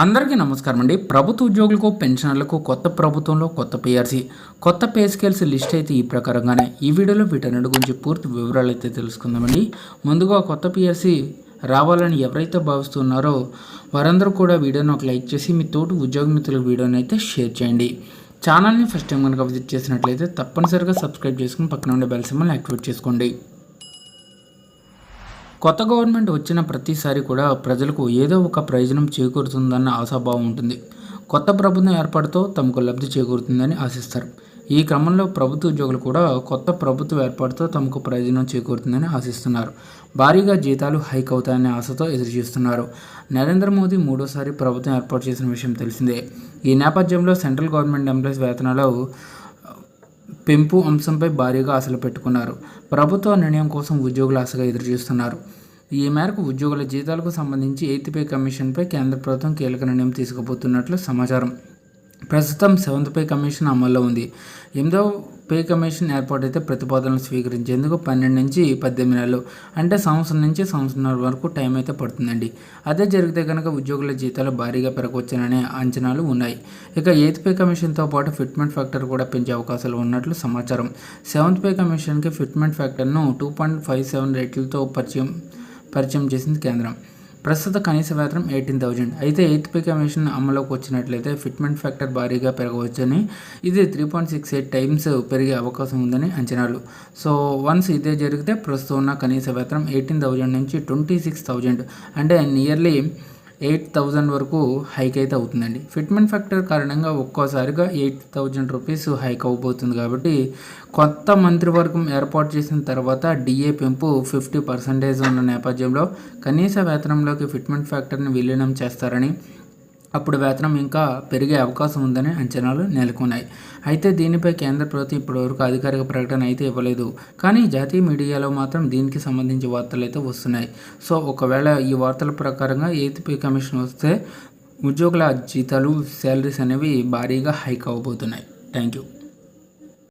అందరికీ నమస్కారం అండి. ప్రభుత్వ ఉద్యోగులకు పెన్షనర్లకు కొత్త ప్రభుత్వంలో కొత్త పిఆర్సీ కొత్త పే స్కేల్స్ లిస్ట్ అయితే ఈ ప్రకారంగానే. ఈ వీడియోలో వీటన్నిటి గురించి పూర్తి వివరాలు అయితే తెలుసుకుందామండి. ముందుగా కొత్త పిఆర్సీ రావాలని ఎవరైతే భావిస్తున్నారో వారందరూ కూడా వీడియోని ఒక లైక్ చేసి మీ తోటి ఉద్యోగ మిత్రులకు వీడియోని అయితే షేర్ చేయండి. ఛానల్ని ఫస్ట్ టైం కనుక విజిట్ చేసినట్లయితే తప్పనిసరిగా సబ్స్క్రైబ్ చేసుకుని పక్కన ఉండే బెల్ సింబల్ యాక్టివేట్ చేసుకోండి. కొత్త గవర్నమెంట్ వచ్చిన ప్రతిసారి కూడా ప్రజలకు ఏదో ఒక ప్రయోజనం చేకూరుతుందన్న ఆశాభావం ఉంటుంది. కొత్త ప్రభుత్వం ఏర్పాటుతో తమకు లబ్ధి చేకూరుతుందని ఆశిస్తారు. ఈ క్రమంలో ప్రభుత్వ ఉద్యోగులు కూడా కొత్త ప్రభుత్వ ఏర్పాటుతో తమకు ప్రయోజనం చేకూరుతుందని ఆశిస్తున్నారు. భారీగా జీతాలు హైక్ అవుతాయనే ఆశతో ఎదురుచూస్తున్నారు నరేంద్ర మోదీ మూడోసారి ప్రభుత్వం ఏర్పాటు చేసిన విషయం తెలిసిందే. ఈ నేపథ్యంలో సెంట్రల్ గవర్నమెంట్ ఎంప్లాయీస్ వేతనాలు పెంపు అంశంపై భారీగా ఆశలు పెట్టుకున్నారు. ప్రభుత్వ నిర్ణయం కోసం ఉద్యోగులు ఆశగా ఎదురుచూస్తున్నారు. ఈ మేరకు ఉద్యోగుల జీతాలకు సంబంధించి ఎయిత్ పే కమిషన్పై కేంద్ర ప్రభుత్వం కీలక నిర్ణయం తీసుకుపోతున్నట్లు సమాచారం. ప్రస్తుతం సెవెంత్ పే కమిషన్ అమల్లో ఉంది. ఎనిమిదవ పే కమిషన్ ఏర్పాటు అయితే ప్రతిపాదనలు స్వీకరించేందుకు పన్నెండు నుంచి పద్దెనిమిది నెలలు అంటే సంవత్సరం నుంచి సంవత్సరం వరకు టైం అయితే పడుతుందండి. అదే జరిగితే కనుక ఉద్యోగుల జీతాలు భారీగా పెరగవచ్చుననే అంచనాలు ఉన్నాయి. ఇక ఎయిత్ పే కమిషన్తో పాటు ఫిట్మెంట్ ఫ్యాక్టర్ కూడా పెంచే అవకాశాలు ఉన్నట్లు సమాచారం. సెవెంత్ పే కమిషన్కి ఫిట్మెంట్ ఫ్యాక్టర్ను టూ పాయింట్ ఫైవ్ సెవెన్ రేట్లతో పరిచయం పరిచయం చేసింది కేంద్రం. ప్రస్తుత కనీస వేతనం ఎయిటీన్ థౌజండ్. అయితే ఎయిత్ పే కమిషన్ అమలులోకి వచ్చినట్లయితే ఫిట్మెంట్ ఫ్యాక్టర్ భారీగా పెరగవచ్చని ఇది three point six eight times పెరిగే అవకాశం ఉందని అంచనాలు. సో వన్స్ ఇదే జరిగితే ప్రస్తుతం ఉన్న కనీస వేతనం ఎయిటీన్ థౌజండ్ నుంచి ట్వంటీ సిక్స్ థౌజండ్. అంటే నియర్లీ ఎయిట్ థౌజండ్ వరకు హైక్ అయితే అవుతుందండి. ఫిట్మెంట్ ఫ్యాక్టర్ కారణంగా ఒక్కోసారిగా ఎయిట్ థౌజండ్ రూపీస్ హైక్ అవబోతుంది కాబట్టి కొత్త మంత్రివర్గం ఏర్పాటు చేసిన తర్వాత డిఏ పెంపు ఫిఫ్టీ పర్సెంటేజ్ ఉన్న నేపథ్యంలో కనీస వేతనంలోకి ఫిట్మెంట్ ఫ్యాక్టర్ని విలీనం చేస్తారని అప్పుడు వేతనం ఇంకా పెరిగే అవకాశం ఉందని అంచనాలు నెలకొన్నాయి. అయితే దీనిపై కేంద్ర ప్రభుత్వం ఇప్పటివరకు అధికారిక ప్రకటన అయితే ఇవ్వలేదు. కానీ జాతీయ మీడియాలో మాత్రం దీనికి సంబంధించి వార్తలు అయితే వస్తున్నాయి. సో ఒకవేళ ఈ వార్తల ప్రకారంగా ఎయిత్ పే కమిషన్ వస్తే ఉద్యోగుల జీతాలు శాలరీస్ అనేవి భారీగా హైక్ అవ్వబోతున్నాయి థ్యాంక్ యూ